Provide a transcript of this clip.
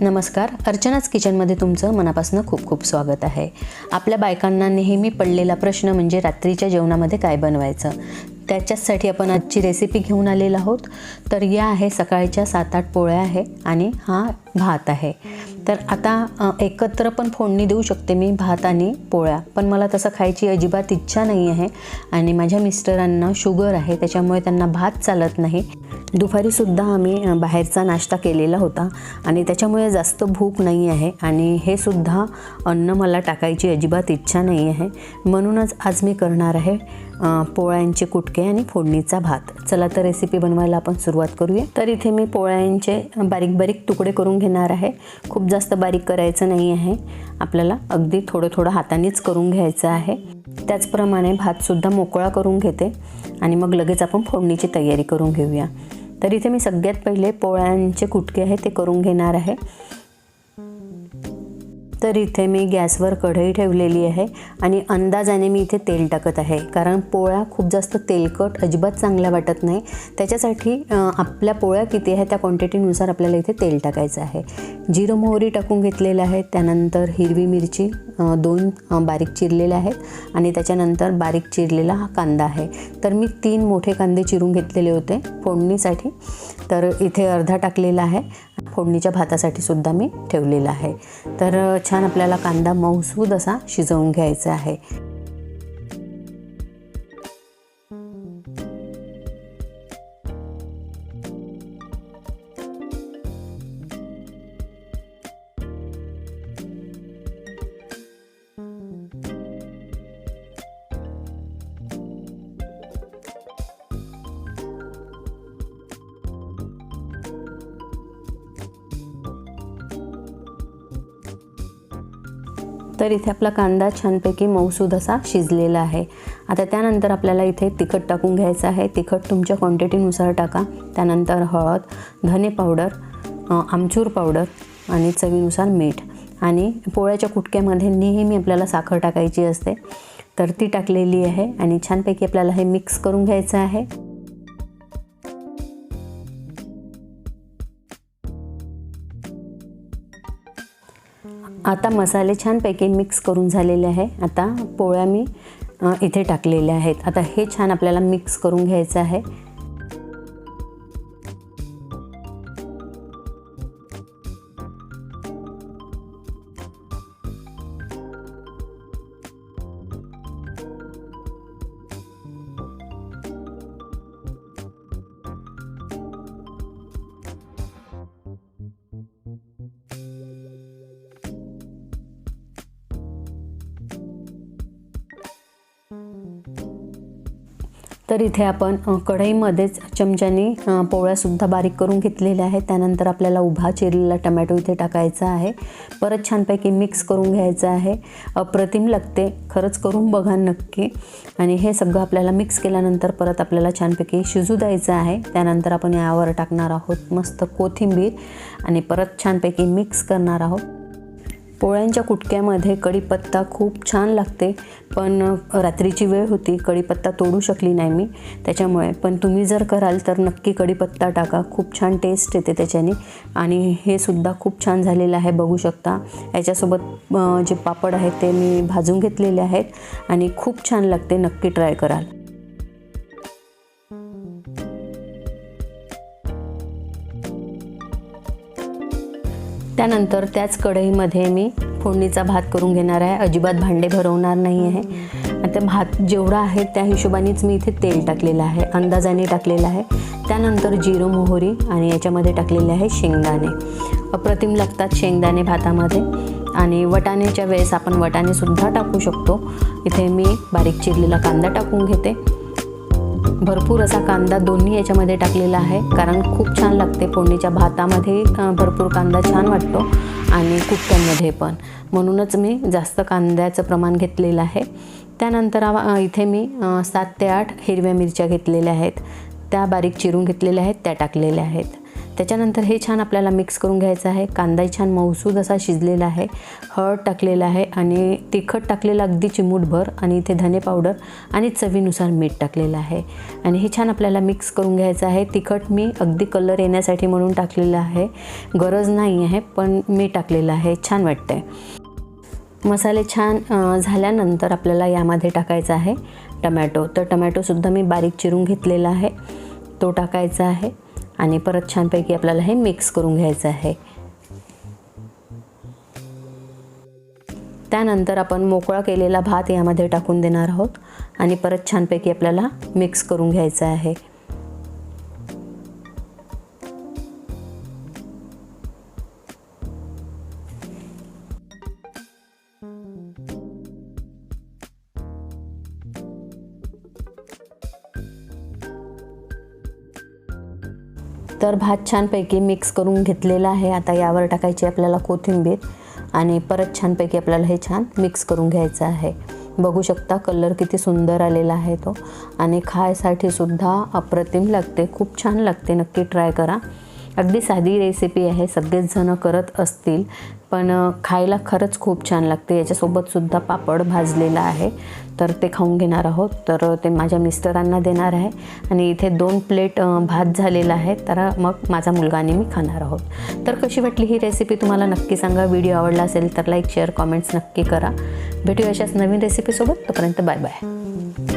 नमस्कार अर्चनाच किचनमध्ये तुमचं मनापासून खूप खूप स्वागत आहे. आपल्या बायकांना नेहमी पडलेला प्रश्न म्हणजे रात्रीच्या जेवणामध्ये काय बनवायचं? त्याच्याचसाठी आपण आजची रेसिपी घेऊन आलेलो आहोत. तर या आहे सकाळच्या सात आठ पोळ्या आहे आणि हा भात आहे. तर आता एकत्र पण फोडणी देऊ शकते मी भात आणि पोळ्या. पण मला तसं खायची अजिबात इच्छा नाही आहे आणि माझ्या मिस्टरांना शुगर आहे त्याच्यामुळे त्यांना भात चालत नाही. दुपारीसुद्धा आम्ही बाहेरचा नाश्ता केलेला होता आणि त्याच्यामुळे जास्त भूक नाही आहे आणि हे सुद्धा अन्न मला टाकायची अजिबात इच्छा नाही आहे. म्हणूनच आज मी करणार आहे पोळ्यांचे कुटके आणि फोडणीचा भात. चला तर रेसिपी बनवायला आपण सुरुवात करूया. तर इथे मी पोळ्यांचे बारीक बारीक तुकडे करून घेणार आहे. खूप जास्त बारीक करायचं नाही आहे. आपल्याला अगदी थोडं थोडं हातानेच करून घ्यायचं आहे. त्याचप्रमाणे भातसुद्धा मोकळा करून घेते आणि मग लगेच आपण फोडणीची तयारी करून घेऊया. तर इथे मी सगळ्यात पहिले पोळ्यांचे कुटके आहे ते करून घेणार आहे. तर इथे मी गॅसवर कढई ठेवलेली आहे आणि अंदाजाने मी इथे तेल टाकत आहे. कारण पोळ्या खूप जास्त तेलकट अजिबात चांगल्या वाटत नाही. त्याच्यासाठी आपल्या पोळ्या किती आहे त्या क्वांटिटीनुसार आपल्याला इथे तेल टाकायचं आहे. जिरं मोहरी टाकून घेतलेलं आहे त्यानंतर हिरवी मिरची दोन बारीक चिरलेल्या आहेत. आणि त्याच्यानंतर बारीक चिरलेला हा कांदा आहे. तर मी तीन मोठे कांदे चिरून घेतलेले होते फोडणीसाठी. तर इथे अर्धा टाकलेला आहे. फोडणीच्या भातासाठी सुद्धा मी ठेवलेला आहे. तर छान आपल्याला कांदा मऊसूद असा शिजवून घ्यायचा आहे. तर इथे आपला कांदा छानपैकी मऊसूद असा शिजलेला आहे. आता त्यानंतर आपल्याला इथे तिखट टाकून घ्यायचं आहे. तिखट तुमच्या क्वांटिटीनुसार टाका. त्यानंतर हळद धने पावडर आमचूर पावडर आणि चवीनुसार मीठ. आणि पोळ्याच्या कुटक्यामध्ये नेहमी आपल्याला साखर टाकायची असते. तर ती टाकलेली आहे आणि छानपैकी आपल्याला हे मिक्स करून घ्यायचं आहे. आता मसाले छानपैकी मिक्स करून झालेले आहे. आता पोळ्या मी इथे टाकलेल्या आहेत. आता हे छान आपल्याला मिक्स करून घ्यायचं आहे. तर इथे आपण कढईमध्येच चमच्याने पोळ्यासुद्धा बारीक करून घेतलेल्या आहेत. त्यानंतर आपल्याला उभा चिरलेला टमॅटो इथे टाकायचा आहे. परत छानपैकी मिक्स करून घ्यायचं आहे. अप्रतिम लागते खरंच करून बघा नक्की. आणि हे सगळं आपल्याला मिक्स केल्यानंतर परत आपल्याला छानपैकी शिजू द्यायचं आहे. त्यानंतर आपण यावर टाकणार आहोत मस्त कोथिंबीर. आणि परत छानपैकी मिक्स करणार आहोत. पोळ्यांच्या कुटक्यामध्ये कढीपत्ता खूप छान लागते पण रात्रीची वेळ होती कढीपत्ता तोडू शकली नाही मी. त्याच्यामुळे पण तुम्ही जर कराल तर नक्की कढीपत्ता टाका. खूप छान टेस्ट येते त्याच्याने. आणि हे सुद्धा खूप छान झालेलं आहे बघू शकता. याच्यासोबत जे पापड आहेत ते मी भाजून घेतलेले आहेत. आणि खूप छान लागते नक्की ट्राय कराल. त्यानंतर त्याच कढईमध्ये मी फोडणीचा भात करून घेणार आहे. अजिबात भांडे भरवणार नाही आहे आता भात जेवढा आहे त्या हिशोबानेच मी इथे तेल टाकलेलं आहे. अंदाजाने टाकलेलं आहे. त्यानंतर जिरं मोहरी आणि याच्यामध्ये टाकलेले आहे शेंगदाणे. अप्रतिम लागतात शेंगदाणे भातामध्ये. आणि वटाण्याच्या वेळेस आपण वटाणेसुद्धा टाकू शकतो. इथे मी बारीक चिरलेला कांदा टाकून घेते. भरपूर असा कांदा दोन्ही याच्यामध्ये टाकलेला आहे. कारण खूप छान लागते फोडणीच्या भातामध्ये भरपूर कांदा छान वाटतो आणि कुटक्यांमध्ये पण. म्हणूनच मी जास्त कांद्याचं प्रमाण घेतलेलं आहे. त्यानंतर इथे मी सात ते आठ हिरव्या मिरच्या घेतलेल्या आहेत. त्या बारीक चिरून घेतलेल्या आहेत त्या टाकलेल्या आहेत. त्याच्यानंतर हे छान आपल्याला मिक्स करून घ्यायचं आहे. कांदाही छान मऊसूद असा शिजलेला आहे. हळद टाकलेला आहे आणि तिखट टाकलेलं अगदी चिमूटभर आणि इथे धने पावडर आणि चवीनुसार मीठ टाकलेलं आहे. आणि हे छान आपल्याला मिक्स करून घ्यायचं आहे. तिखट मी अगदी कलर येण्यासाठी म्हणून टाकलेलं आहे. गरज नाही आहे पण मी टाकलेलं आहे. छान वाटतंय. मसाले छान झाल्यानंतर आपल्याला यामध्ये टाकायचा आहे टमॅटो. तर टमॅटोसुद्धा मी बारीक चिरून घेतलेला आहे. तो टाकायचा आहे. आणि परत छानपैकी आपल्याला हे मिक्स करून घ्यायचं आहे. त्यानंतर आपण मोकळा केलेला भात यामध्ये टाकून देणार आहोत आणि परत छानपैकी आपल्याला मिक्स करून घ्यायचं आहे. तर भात छानपैकी मिक्स करून घेतलेला आहे. आता यावर टाकायची आपल्याला कोथिंबीर आणि परत छानपैकी आपल्याला हे छान मिक्स करून घ्यायचं आहे. बघू शकता कलर किती सुंदर आलेला आहे तो. आणि खायसाठी सुद्धा अप्रतिम लागते. खूप छान लागते. नक्की ट्राय करा. अगदी साधी रेसिपी आहे. सगळेचजणं करत असतील पण खायला खरंच खूप छान लागते. याच्यासोबतसुद्धा पापड भाजलेला आहे. तर ते खाऊन घेणार आहोत. तर ते माझ्या मिस्टरांना देणार आहे. आणि इथे दोन प्लेट भात झालेला आहे. तर मग माझा मुलगा आणि मी खाणार आहोत. तर कशी वाटली ही रेसिपी तुम्हाला? नक्की सांगा. व्हिडिओ आवडला असेल तर लाईक शेअर कॉमेंट्स नक्की करा. भेटू अशाच नवीन रेसिपीसोबत तोपर्यंत बाय बाय